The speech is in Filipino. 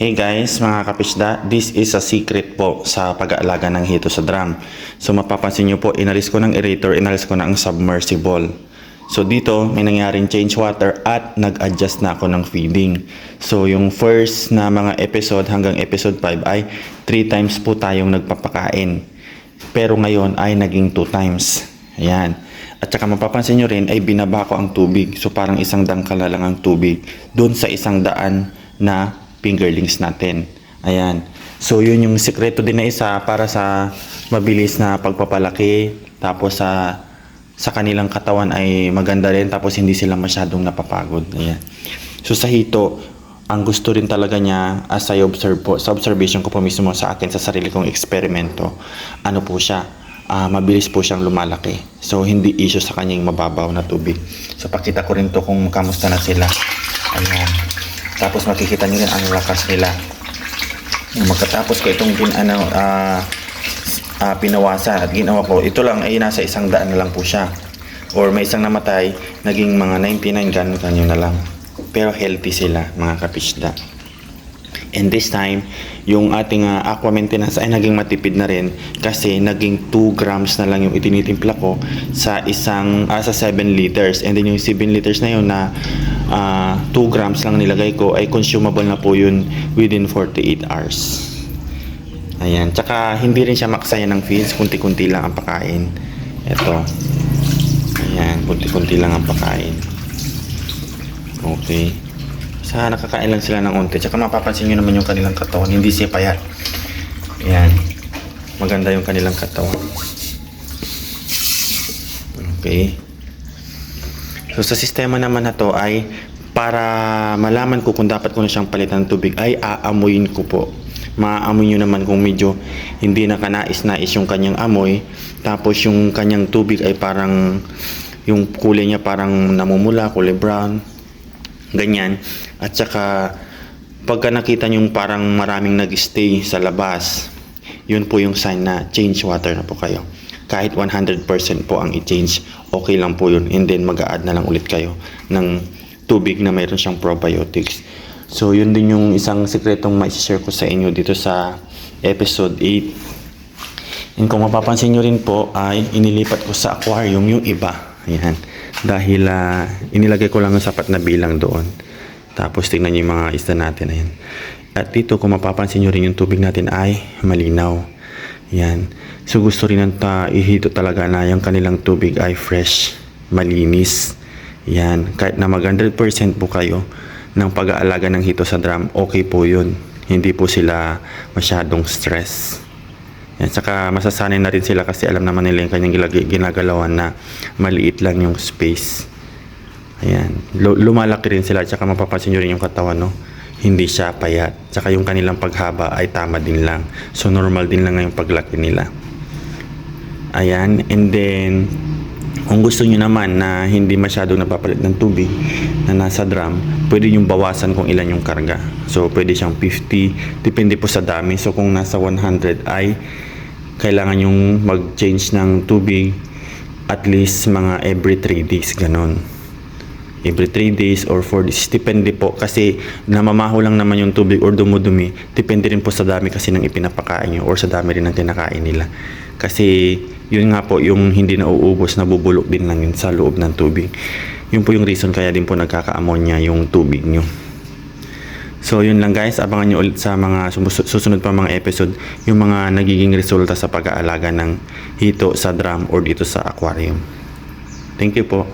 Hey guys, mga kapisda, this is a secret po sa pag-aalaga ng hito sa drum. So mapapansin nyo po, inalis ko ng aerator, inalis ko na submersible. So dito, may nangyaring change water at nag-adjust na ako ng feeding. So yung first na mga episode hanggang episode 5 ay 3 times po tayong nagpapakain. Pero ngayon ay naging 2 times. Ayan. At saka mapapansin nyo rin ay binaba ko ang tubig. So parang isang dangkal lang ang tubig doon sa isang daan na fingerlings natin. Ayan. So yun yung sikreto din na isa para sa mabilis na pagpapalaki. Tapos sa sa kanilang katawan ay maganda rin tapos hindi sila masyadong napapagod. Ayan. So sa hito, ang gusto rin talaga niya as I observe po, sa observation ko po mismo sa akin sa sarili kong eksperimento, ano po siya, ah, mabilis po siyang lumalaki. So, hindi issue sa kanyang mababaw na tubig. So, pakita ko rin to kung kamusta na sila. Ayan. Tapos makikita rin ang lakas nila. Magkatapos ko itong pin, ano, ah, ah, pinawasan at ginawa ko, ito lang ay nasa isang daan na lang po siya. Or may isang namatay, naging mga 99 ganun kanyo na lang. Pero healthy sila, mga kapisda. And this time, yung ating uh, aqua maintenance ay naging matipid na rin kasi naging 2 grams na lang yung itinitimpla ko sa isang ah, sa 7 liters. And then yung 7 liters na yun na ah, 2 grams lang nilagay ko ay consumable na po yun within 48 hours. Ayan. Tsaka hindi rin siya maksaya ng feeds. Kunti-kunti lang ang pakain. Ito. Ayan. Kunti-kunti lang ang pakain. Okay. Sa nakakain lang sila ng unti. Tsaka mapapansin nyo naman yung kanilang katawan. Hindi siya payat. Ayan. Maganda yung kanilang katawan. Okay. So sa sistema naman na to ay para malaman ko kung dapat ko na siyang palitan ng tubig ay aamuyin ko po. Maaamoy nyo naman kung medyo hindi na kanais-nais yung kanyang amoy. Tapos yung kanyang tubig ay parang yung kulay niya parang namumula, kulay brown. Ganyan. At saka pagka nakita nyo parang maraming nag-stay sa labas, yun po yung sign na change water na po kayo. Kahit 100% po ang i-change, okay lang po yun. And then mag-a-add na lang ulit kayo ng tubig na mayroon siyang probiotics. So yun din yung isang sikretong ma-share ko sa inyo dito sa episode 8. And kung mapapansin nyo rin po ay inilipat ko sa aquarium yung iba. Ayan. Dahil ah, inilagay ko lang ang sapat na bilang doon. Tapos tingnan nyo yung mga isda natin. Ayan. At dito kung mapapansin nyo rin yung tubig natin ay malinaw. Yan. So gusto rin ng ta ihito talaga na yung kanilang tubig ay fresh, malinis. Yan. Kahit na mag 100% po kayo ng pag-aalaga ng hito sa drum, okay po yun. Hindi po sila masyadong stress. Yan. Saka masasanay na rin sila kasi alam naman nila yung kanyang ginagalawan na maliit lang yung space. Ayan. Lu- lumalaki rin sila. Tsaka mapapansin nyo rin yung katawan, no? Hindi siya payat. Tsaka yung kanilang paghaba ay tama din lang. So, normal din lang yung paglaki nila. Ayan. And then, kung gusto nyo naman na hindi masyadong napapalit ng tubig na nasa drum, pwede yung bawasan kung ilan yung karga. So, pwede siyang 50. Depende po sa dami. So, kung nasa 100 ay kailangan yung mag-change ng tubig at least mga every 3 days. Ganon every 3 days or 4 days. Depende po kasi namamaho lang naman yung tubig or dumudumi. Depende rin po sa dami kasi ng ipinapakain nyo or sa dami rin ng kinakain nila. Kasi yun nga po yung hindi nauubos na bubulok din lang yun sa loob ng tubig. Yun po yung reason kaya din po nagkaka-ammonia yung tubig nyo. So yun lang guys, abangan nyo ulit sa mga susunod pa mga episode yung mga nagiging resulta sa pag-aalaga ng hito sa drum or dito sa aquarium. Thank you po.